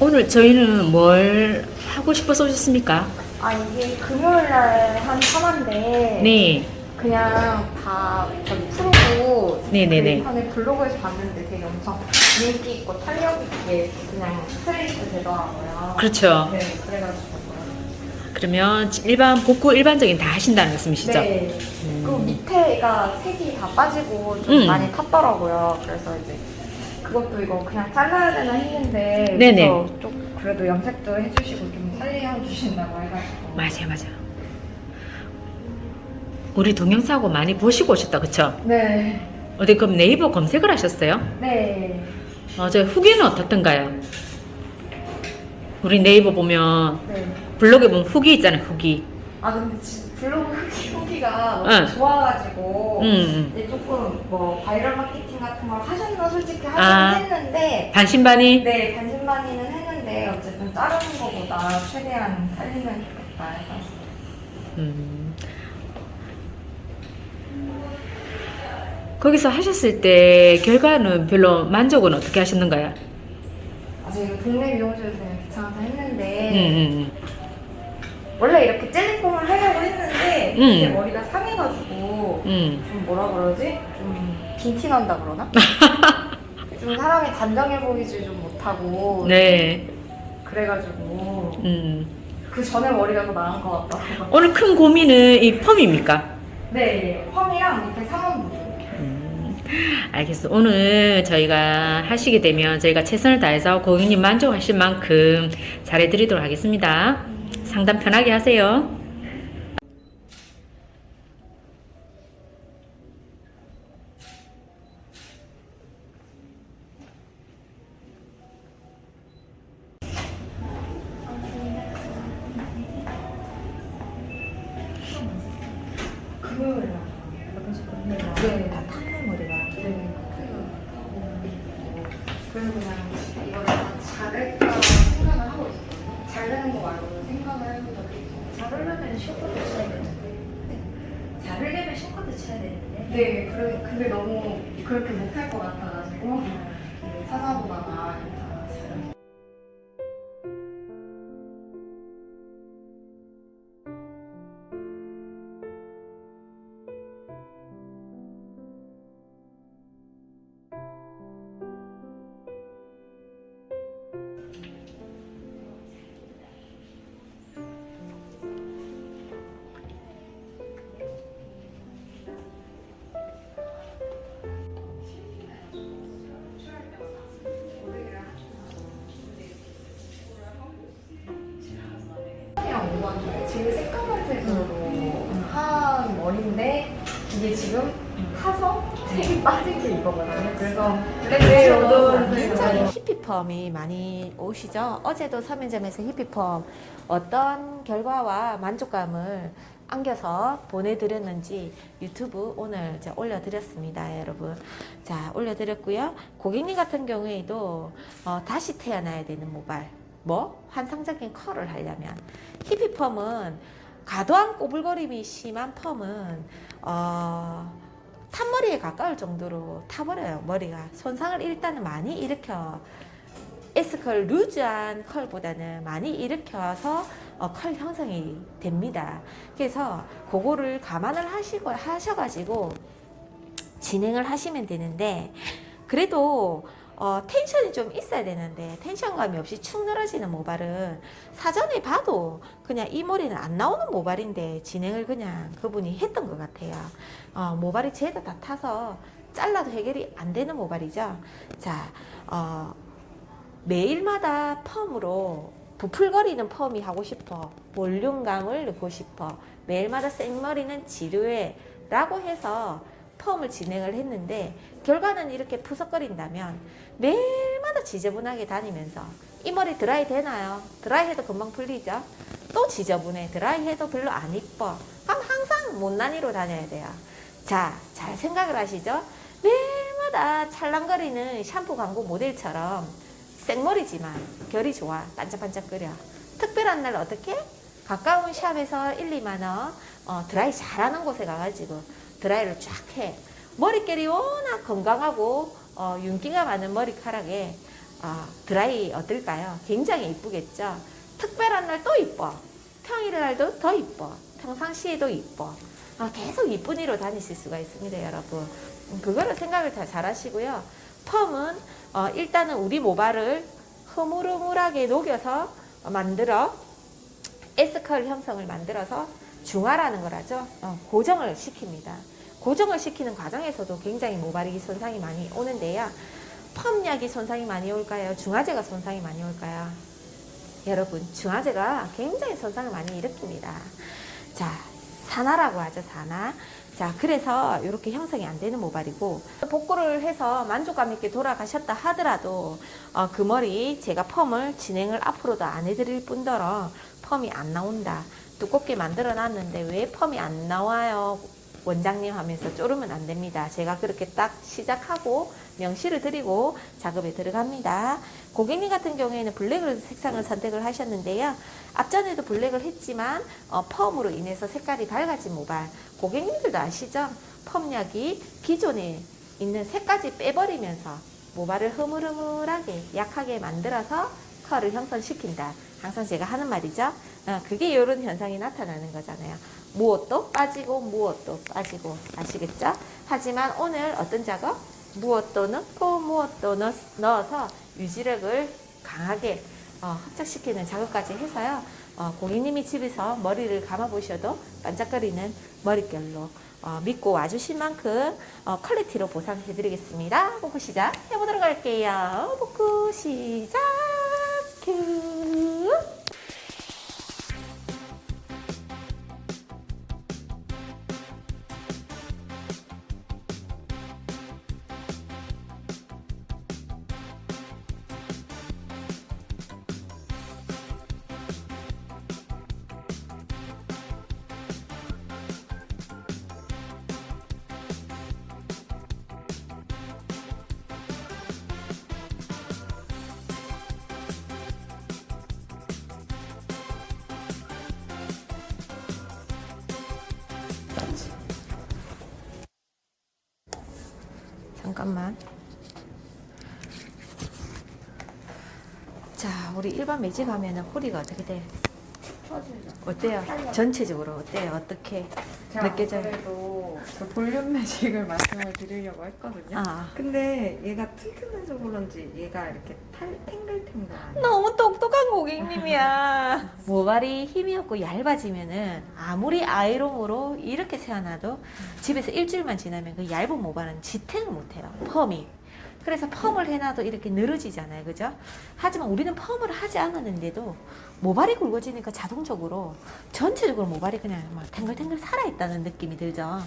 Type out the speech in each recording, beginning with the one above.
오늘 저희는 뭘 하고 싶어서 오셨습니까? 아 이게 금요일 날 한 참한데 네. 그냥 다 저기 풀고 네네네. 그 전에 블로그에서 봤는데 되게 엄청 인기 있고 탄력 있게 그냥 스트레이트 되더라고요. 그렇죠. 네, 그래가지고 그러면 일반 복구 일반적인 다 하신다는 말씀이시죠? 네. 그리고 밑에가 색이 다 빠지고 좀 음. 많이 탔더라고요. 그래서 이제 그것도 이거 그냥 잘라야 되나 했는데 네네. 그래서 좀 그래도 염색도 해주시고 좀 살려 주신다고 해가지고 맞아요, 맞아요. 우리 동영상하고 많이 보시고 오셨다, 그쵸? 네. 어디 그럼 네이버 검색을 하셨어요? 네. 어, 저 후기는 어떻던가요? 우리 네이버 보면 네. 블로그에 보면 후기 있잖아요, 후기. 아 근데 지- 블로그 후기가 너무 응. 좋아가지고 음, 음. 이제 조금 뭐 바이럴 마케팅 같은 걸 하셨나 솔직히 하긴 아. 했는데 반신반의? 네 반신반의는 했는데 어쨌든 자르는 것보다 최대한 살리면 좋겠다 해서 음. 거기서 하셨을 때 결과는 별로 만족은 어떻게 하셨는가요? 아 저희가 동네 미용실에서 그냥 귀찮아서 했는데 음, 음, 원래 이렇게 젤리폼을 하려고 했는데 음. 이게 머리가 상해가지고 음. 좀 뭐라 그러지? 좀 빈티 난다 그러나? 좀 사람이 단정해 보이지 좀 못하고 음. 네. 그래가지고 음. 그 전에 머리가 더 나은 것 같더라고요. 오늘 큰 고민은 이 펌입니까? 네, 펌이랑 밑에 상원 부분. 음, 알겠어. 오늘 저희가 하시게 되면 저희가 최선을 다해서 고객님 만족하실 만큼 잘해드리도록 하겠습니다. 상담 편하게 하세요. 쳐야 되는데. 네, 그래, 근데 너무 그렇게 못할 것 같아가지고 네, 찾아보다가 그래서 블랙 오던 굉장히 히피펌이 많이 오시죠. 어제도 서면점에서 히피펌 어떤 결과와 만족감을 안겨서 보내드렸는지 유튜브 오늘 이제 올려드렸습니다, 여러분. 자, 올려드렸고요. 고객님 같은 경우에도 어, 다시 태어나야 되는 모발. 뭐? 환상적인 컬을 하려면. 히피펌은 과도한 꼬불거림이 심한 펌은 어, 탄머리에 가까울 정도로 타버려요 머리가. 손상을 일단은 많이 일으켜. S컬 루즈한 컬보다는 많이 일으켜서 어, 컬 형성이 됩니다. 그래서 그거를 감안을 하시고 하셔가지고 진행을 하시면 되는데 그래도 어, 텐션이 좀 있어야 되는데 텐션감이 없이 축 늘어지는 모발은 사전에 봐도 그냥 이 머리는 안 나오는 모발인데 진행을 그냥 그분이 했던 것 같아요. 어, 모발이 죄다 다 타서 잘라도 해결이 안 되는 모발이죠. 자, 어, 매일마다 펌으로 부풀거리는 펌이 하고 싶어. 볼륨감을 넣고 싶어. 매일마다 생머리는 지루해 라고 해서 펌을 진행을 했는데 결과는 이렇게 푸석거린다면 매일마다 지저분하게 다니면서 이 머리 드라이 되나요? 드라이 해도 금방 풀리죠? 또 지저분해. 드라이 해도 별로 안 이뻐. 그럼 항상 못난이로 다녀야 돼요. 자, 잘 생각을 하시죠? 매일마다 찰랑거리는 샴푸 광고 모델처럼 생머리지만 결이 좋아. 반짝반짝거려. 특별한 날 어떻게? 가까운 샵에서 1, 2만 원 어, 드라이 잘하는 곳에 가가지고 드라이를 쫙 해. 머릿결이 워낙 건강하고 어, 윤기가 많은 머리카락에 어, 드라이 어떨까요? 굉장히 이쁘겠죠? 특별한 날 또 이뻐. 평일 날도 더 이뻐. 평상시에도 이뻐. 아, 계속 이쁜 이로 다니실 수가 있습니다, 여러분. 음, 그거를 생각을 다 잘 하시고요. 펌은 어, 일단은 우리 모발을 흐물흐물하게 녹여서 만들어 S컬 형성을 만들어서 중화라는 거라죠. 어, 고정을 시킵니다. 고정을 시키는 과정에서도 굉장히 모발이 손상이 많이 오는데요. 펌약이 손상이 많이 올까요? 중화제가 손상이 많이 올까요? 여러분, 중화제가 굉장히 손상을 많이 일으킵니다. 자, 산화라고 하죠, 산화. 자, 그래서 이렇게 형성이 안 되는 모발이고, 복구를 해서 만족감 있게 돌아가셨다 하더라도, 어, 그 머리 제가 펌을 진행을 앞으로도 안 해드릴 뿐더러 펌이 안 나온다. 두껍게 만들어 놨는데 왜 펌이 안 나와요? 원장님 하면서 쪼르면 안 됩니다. 제가 그렇게 딱 시작하고 명시를 드리고 작업에 들어갑니다. 고객님 같은 경우에는 블랙을 색상을 선택을 하셨는데요. 앞전에도 블랙을 했지만 어, 펌으로 인해서 색깔이 밝아진 모발 고객님들도 아시죠? 펌약이 기존에 있는 색까지 빼버리면서 모발을 흐물흐물하게 약하게 만들어서 컬을 형성시킨다. 항상 제가 하는 말이죠. 어, 그게 이런 현상이 나타나는 거잖아요. 무엇도 빠지고 무엇도 빠지고 아시겠죠? 하지만 오늘 어떤 작업? 무엇도 넣고 무엇도 넣, 넣어서 유지력을 강하게 어, 흡착시키는 작업까지 해서요. 어, 고객님이 집에서 머리를 감아보셔도 반짝거리는 머릿결로 어, 믿고 와주신 만큼 어, 퀄리티로 보상해드리겠습니다. 복구 시작 해보도록 할게요. 복구 시작 큐. 잠깐만. 자, 우리 일반 매직 하면은 뿌리가 어떻게 돼? 어때요? 전체적으로 어때요? 어떻게 제가 느껴져요? 그래도 그 볼륨 매직을 말씀을 드리려고 했거든요. 아, 근데 얘가 튼튼해서 그런지 얘가 이렇게 탈, 탱글탱글. 너무 똑똑한 고객님이야. 모발이 힘이 없고 얇아지면은 아무리 아이롱으로 이렇게 세워놔도 집에서 일주일만 지나면 그 얇은 모발은 지탱을 못해요. 펌이. 그래서 펌을 해놔도 이렇게 늘어지잖아요. 그죠? 하지만 우리는 펌을 하지 않았는데도 모발이 굵어지니까 자동적으로 전체적으로 모발이 그냥 막 탱글탱글 살아있다는 느낌이 들죠.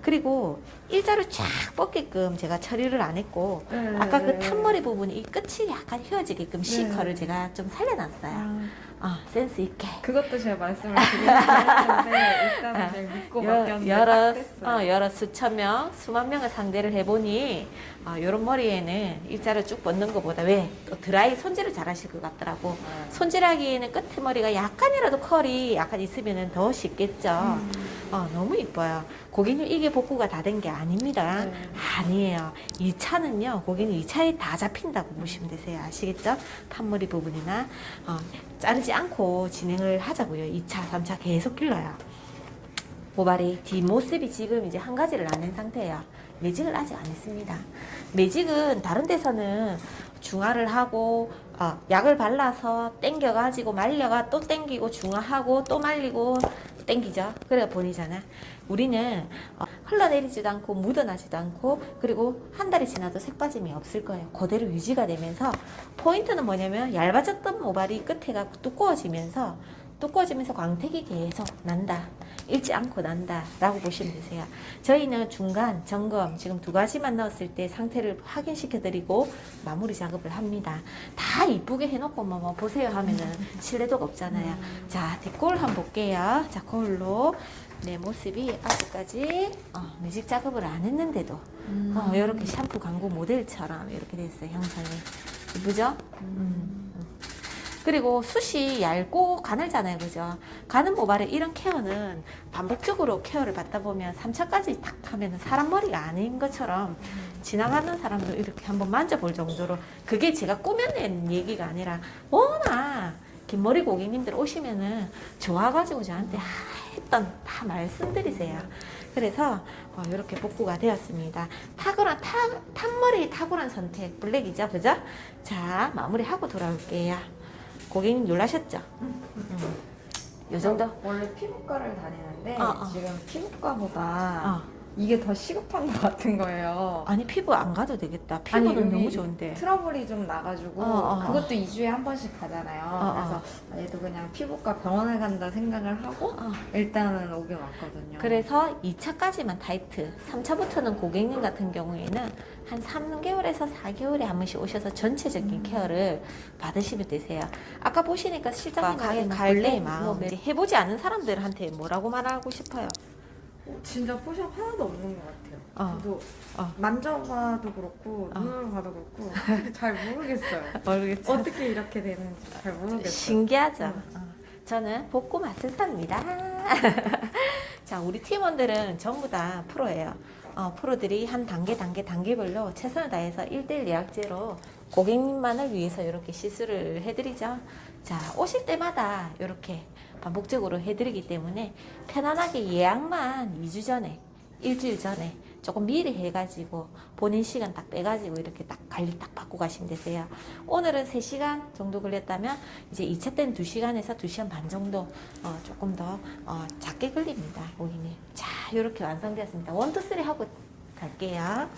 그리고 일자로 쫙 뻗게끔 제가 처리를 안 했고 네, 아까 그 네. 탄머리 부분이 이 끝이 약간 휘어지게끔 C컬을 네. 제가 좀 살려놨어요. 아, 아, 센스 있게. 그것도 제가 말씀을 드리려고 했는데 일단은 아, 그냥 믿고 여- 맡겼는데 여러. 어, 여러 수천 명, 수만 명을 상대를 해보니, 어, 요런 머리에는 일자로 쭉 뻗는 것보다 왜? 또 드라이 손질을 잘 하실 것 같더라고. 네. 손질하기에는 끝에 머리가 약간이라도 컬이 약간 있으면 더 쉽겠죠. 음. 어, 너무 이뻐요. 고객님 이게 복구가 다 된 게 아닙니다. 네. 아니에요. 이 차는요, 고객님 이 차에 다 잡힌다고 보시면 되세요. 아시겠죠? 판머리 부분이나, 어, 자르지 않고 진행을 하자고요. 2차, 3차 계속 길러요. 모발이 뒷모습이 지금 이제 한 가지를 안 한 상태예요. 매직을 아직 안 했습니다. 매직은 다른 데서는 중화를 하고 어, 약을 발라서 땡겨가지고 말려가 또 땡기고 중화하고 또 말리고 땡기죠. 그래 보내잖아. 우리는 어, 흘러내리지도 않고 묻어나지도 않고 그리고 한 달이 지나도 색 빠짐이 없을 거예요. 그대로 유지가 되면서 포인트는 뭐냐면 얇아졌던 모발이 끝에가 두꺼워지면서 두꺼워지면서 광택이 계속 난다. 잃지 않고 난다. 라고 보시면 되세요. 저희는 중간 점검 지금 두 가지만 넣었을 때 상태를 확인시켜 드리고 마무리 작업을 합니다. 다 이쁘게 해놓고 뭐, 뭐 보세요 하면은 신뢰도가 없잖아요. 자, 뒷거울 한번 볼게요. 자, 거울로 내 모습이 아직까지 어, 매직 작업을 안 했는데도 어, 이렇게 샴푸 광고 모델처럼 이렇게 됐어요. 형상이. 이쁘죠? 음. 그리고 숱이 얇고 가늘잖아요. 그죠? 가는 모발의 이런 케어는 반복적으로 케어를 받다 보면 3차까지 탁 하면 사람 머리가 아닌 것처럼 지나가는 사람도 이렇게 한번 만져볼 정도로 그게 제가 꾸며낸 얘기가 아니라 워낙 긴 머리 고객님들 오시면은 좋아가지고 저한테 아, 했던 다 말씀드리세요. 그래서 어, 이렇게 복구가 되었습니다. 탁월한 탁, 탑머리 탁월한 선택 블랙이죠, 그죠? 자 마무리하고 돌아올게요. 고객님 놀라셨죠? 음. 요 정도? 원래 피부과를 다니는데 어, 어. 지금 피부과보다 어. 이게 더 시급한 것 같은 거예요. 아니 피부 안 가도 되겠다. 피부는 여기 너무 좋은데. 트러블이 좀 나가지고 어, 어. 그것도 2주에 한 번씩 가잖아요. 어, 그래서 얘도 그냥 피부과 병원에 간다 생각을 하고 어. 일단은 오긴 왔거든요. 그래서 2차까지만 타이트, 3차부터는 고객님 같은 경우에는 한 3개월에서 4개월에 한 번씩 오셔서 전체적인 케어를 받으시면 되세요. 아까 보시니까 실장님 가게 갈래 이제 해보지 않은 사람들한테 뭐라고 말하고 싶어요? 진짜 포샵 하나도 없는 것 같아요. 어. 저도 어. 만져봐도 그렇고 어. 눈으로 봐도 그렇고 잘 모르겠어요. 모르겠죠. 어떻게 이렇게 되는지 잘 모르겠어요. 신기하죠. 음. 어. 저는 복구 마술사입니다. 자, 우리 팀원들은 전부 다 프로예요. 어, 프로들이 한 단계, 단계, 단계별로 최선을 다해서 1대1 예약제로 고객님만을 위해서 이렇게 시술을 해드리죠. 자, 오실 때마다 이렇게 반복적으로 해드리기 때문에 편안하게 예약만 2주 전에, 일주일 전에 조금 미리 해가지고 본인 시간 딱 빼가지고 이렇게 딱 관리 딱 받고 가시면 되세요. 오늘은 3시간 정도 걸렸다면 이제 2차 때는 2시간에서 2시간 반 정도 어, 조금 더 어, 작게 걸립니다. 고객님. 자, 이렇게 완성되었습니다. 1, 2, 3 하고 갈게요.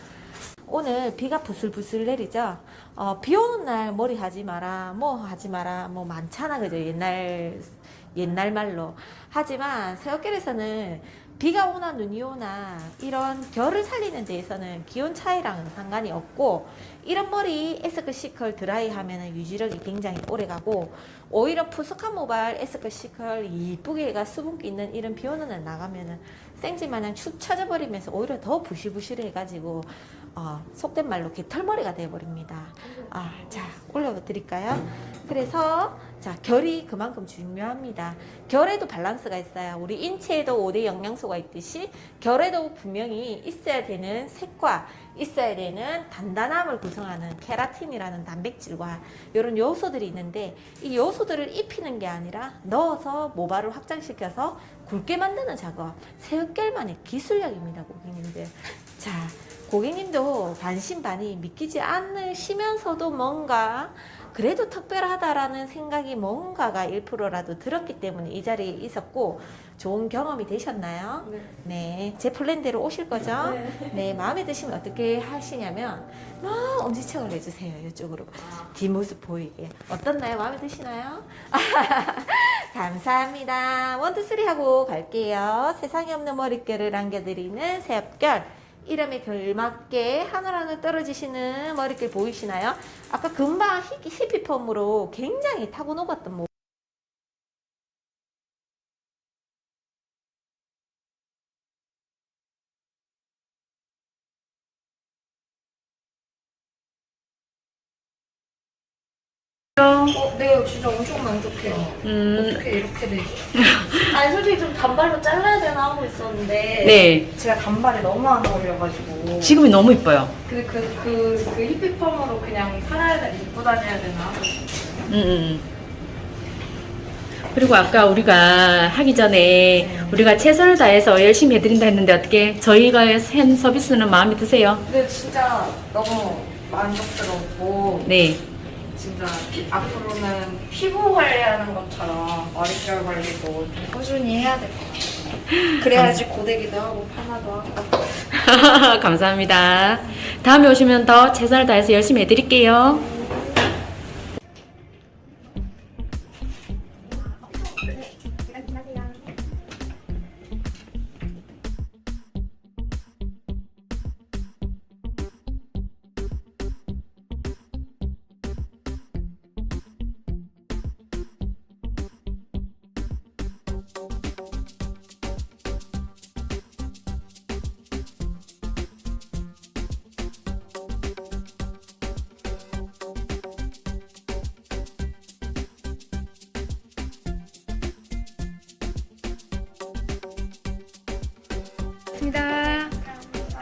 오늘 비가 부슬부슬 내리죠. 어, 비 오는 날 머리 하지 마라, 뭐 하지 마라, 뭐 많잖아, 그죠? 옛날 옛날 말로. 하지만 새우결에서는 비가 오나 눈이 오나 이런 결을 살리는 데에서는 기온 차이랑은 상관이 없고 이런 머리 에스크 시컬 드라이 하면은 유지력이 굉장히 오래 가고 오히려 푸석한 모발 에스크 시컬 이쁘게 해가 수분기 있는 이런 비 오는 날 나가면은 생지 마냥 축 처져 버리면서 오히려 더 부실부실해 해가지고 어, 속된 말로 개털머리가 되어버립니다. 아, 자, 올려드릴까요? 그래서, 자, 결이 그만큼 중요합니다. 결에도 밸런스가 있어요. 우리 인체에도 5대 영양소가 있듯이 결에도 분명히 있어야 되는 색과 있어야 되는 단단함을 구성하는 케라틴이라는 단백질과 이런 요소들이 있는데 이 요소들을 입히는 게 아니라 넣어서 모발을 확장시켜서 굵게 만드는 작업. 새우결만의 기술력입니다, 고객님들. 자, 고객님도 반신반의 믿기지 않으시면서도 뭔가 그래도 특별하다라는 생각이 뭔가가 1%라도 들었기 때문에 이 자리에 있었고 좋은 경험이 되셨나요? 네. 네, 제 플랜대로 오실 거죠? 네. 네, 마음에 드시면 어떻게 하시냐면 막 엄지척을 해주세요. 이쪽으로 뒷모습 보이게. 어떻나요? 마음에 드시나요? 감사합니다. 원투 쓰리 하고 갈게요. 세상에 없는 머릿결을 안겨드리는 새업결. 이름에 걸맞게 하늘하늘 떨어지시는 머릿결 보이시나요? 아까 금방 히- 히피펌으로 굉장히 타고 녹았던 모 어, 네, 진짜 엄청 만족해요. 음, 어떻게 이렇게 되지? 아니 솔직히 좀 단발로 잘라야 되나 하고 있었는데 네. 제가 단발이 너무 안 어울려가지고. 지금이 너무 이뻐요. 근데 그, 그, 그 히피펌으로 그냥 살아야 되나, 입고 다녀야 되나 하고 있었어요. 음, 음. 그리고 아까 우리가 하기 전에 우리가 최선을 다해서 열심히 해드린다 했는데 어떻게 저희가 한 서비스는 마음에 드세요? 근데 진짜 너무 만족스럽고 네. 진짜 피- 앞으로는 피부 관리하는 것처럼 머릿결 관리도 좀 꾸준히 해야 될 것 같아요. 그래야지 고데기도 하고 파마도 하고. 감사합니다. 다음에 오시면 더 최선을 다해서 열심히 해드릴게요.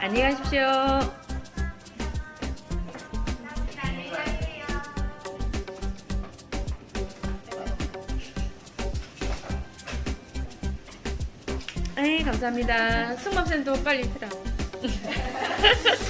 안녕히 가십시오. 네, 감사합니다. 승범쌤도 빨리 들어.